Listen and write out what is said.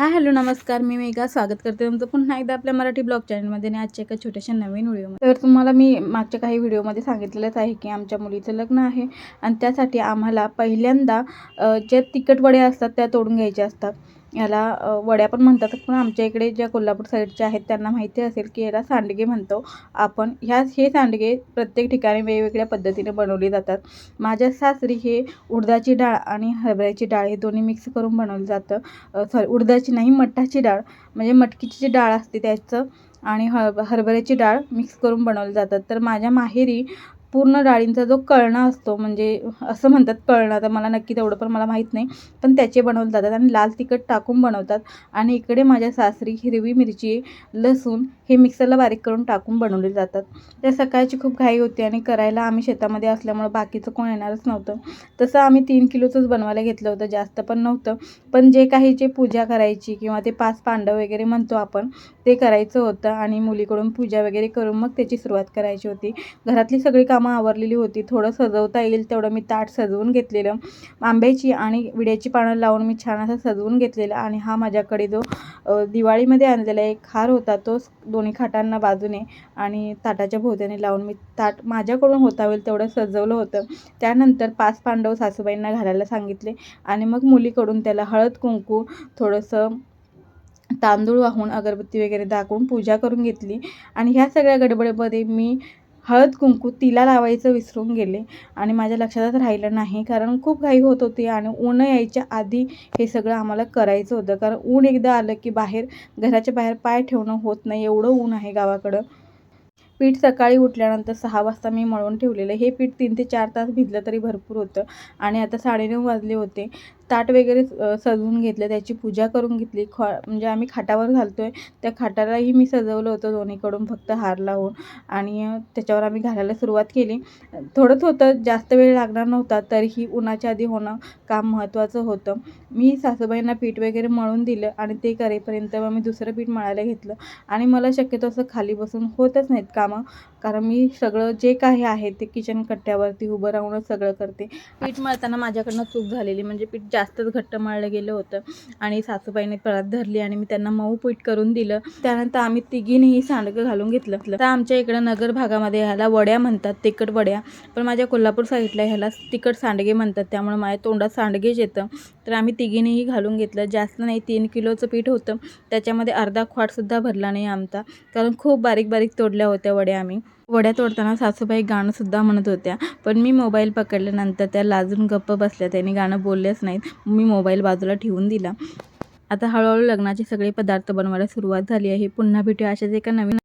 Hi hello नमस्कार. मी मेघा. स्वागत करते तुमचं पुन्हा एकदा आपल्या मराठी ब्लॉग चॅनलमध्ये आणि आजच्या एका छोट्याशा नवीन व्हिडिओमध्ये. तर तुम्हाला मी मागच्या काही व्हिडिओमध्ये सांगितलेलंच आहे की आमच्या मुलीचं लग्न आहे आणि त्यासाठी आम्हाला पहिल्यांदा ज्या तिखट वड्या असतात त्या तोडून घ्यायच्या असतात. याला वड्या पण म्हणतात. पण आमच्या इकडे ज्या कोल्हापूर साईडच्या आहेत त्यांना माहिती असेल की याला सांडगे म्हणतो. आपण ह्या हे सांडगे प्रत्येक ठिकाणी वेगवेगळ्या पद्धतीने बनवले जातात. माझ्या सासरी हे उडदाची डाळ आणि हरभऱ्याची डाळ हे दोन्ही मिक्स करून बनवलं जातं. सॉरी उडदाची नाही मठाची डाळ. म्हणजे मटकीची जी डाळ असते त्याचं आणि हर हरभऱ्याची डाळ मिक्स करून बनवलं जातात. तर माझ्या माहेरी पूर्ण डाळींचा जो कळणा असतो म्हणजे असं म्हणतात कळणा तर मला नक्की तेवढं पण मला माहीत नाही. पण त्याचे बनवले जातात आणि लाल तिखट टाकून बनवतात. आणि इकडे माझ्या सासरी हिरवी मिरची लसूण हे मिक्सरला बारीक करून टाकून बनवले जातात. त्या सकाळची खूप घाई होती आणि करायला आम्ही शेतामध्ये असल्यामुळं बाकीचं कोण येणारच नव्हतं. तसं आम्ही तीन किलोचंच बनवायला घेतलं होतं जास्त पण नव्हतं. पण जे काही जे पूजा करायची किंवा ते पाच पांडव वगैरे म्हणतो आपण ते करायचं होतं आणि मुलीकडून पूजा वगैरे करून मग त्याची सुरुवात करायची होती. घरातली सगळी कामं आवरलेली होती. थोडं सजवता येईल तेवढं मी ताट सजवून घेतलेलं. आंब्याची आणि विड्याची पानं लावून मी छान असं सजवून घेतलेलं आणि हा माझ्याकडे जो दिवाळीमध्ये आणलेला एक हार होता तो दोन्ही खाटांना बाजूने आणि ताटाच्या भोवत्याने लावून मी ताट माझ्याकडून होता होईल तेवढं सजवलं होतं. त्यानंतर पाच पांडव सासूबाईंना घालायला सांगितले आणि मग मुलीकडून त्याला हळद कुंकू थोडंसं तांदूळ वाहून अगरबत्ती वगैरे दाखवून पूजा करून घेतली. आणि ह्या सगळ्या गडबडीमध्ये मी हळद कुंकू तिला लावायचं विसरून गेले आणि माझ्या लक्षातच राहिलं नाही. कारण खूप घाई होत होती आणि ऊन यायच्या आधी हे सगळं आम्हाला करायचं होतं. कारण ऊन एकदा आलं की बाहेर घराच्या बाहेर पाय ठेवणं होत नाही. एवढं ऊन आहे गावाकडं. पीठ सकाळी उठल्यानंतर सहा वाजता मी मळून ठेवलेलं. हे पीठ तीन ते चार तास भिजलं तरी भरपूर होतं. आणि आता साडेनऊ वाजले होते. ताट वगैरे सजवून घेतलं त्याची पूजा करून घेतली. ख म्हणजे आम्ही खाटावर घालतो आहे त्या खाटालाही मी सजवलं होतं दोन्हीकडून फक्त हार लावून. आणि त्याच्यावर आम्ही घालायला सुरुवात केली. थोडंच होतं जास्त वेळ लागणार नव्हता तरीही उन्हाच्या आधी होणं काम महत्त्वाचं होतं. मी सासूबाईंना पीठ वगैरे मळून दिलं आणि ते करेपर्यंत मग मी दुसरं पीठ मळायला घेतलं. आणि मला शक्यतो असं खाली बसून होतच नाहीत कामं. कारण मी सगळं जे काही आहे ते किचन कट्ट्यावरती उभं राहूनच सगळं करते. पीठ मळताना माझ्याकडनं चूक झालेली. म्हणजे पीठ जास्तच घट्ट मळलं गेलं होतं. आणि सासूबाईने परत धरली आणि मी त्यांना मऊ पीठ करून दिलं. त्यानंतर आम्ही तिघीनेही सांडगं घालून घेतलं. तर आमच्या इकडं नगर भागामध्ये ह्याला वड्या म्हणतात तिखट वड्या. पण माझ्या कोल्हापूर साईडला ह्याला तिखट सांडगे म्हणतात. त्यामुळे माझ्या तोंडात सांडगेच येतं. तर आम्ही तिघीनेही घालून घेतलं. जास्त नाही तीन किलोचं पीठ होतं. त्याच्यामध्ये अर्धा खोटसुद्धा भरला नाही आमचा. कारण खूप बारीक बारीक तोडल्या होत्या वड्या आम्ही. वड्या तोडताना सासूबाई गाणंसुद्धा म्हणत होत्या. पण मी मोबाईल पकडल्यानंतर त्या लाजून गप्प बसल्या. त्यांनी गाणं बोललेच नाहीत. मी मोबाईल बाजूला ठेवून दिला. आता हळूहळू लग्नाचे सगळे पदार्थ बनवायला सुरुवात झाली आहे. पुन्हा भेटूया अशाच एका नवीन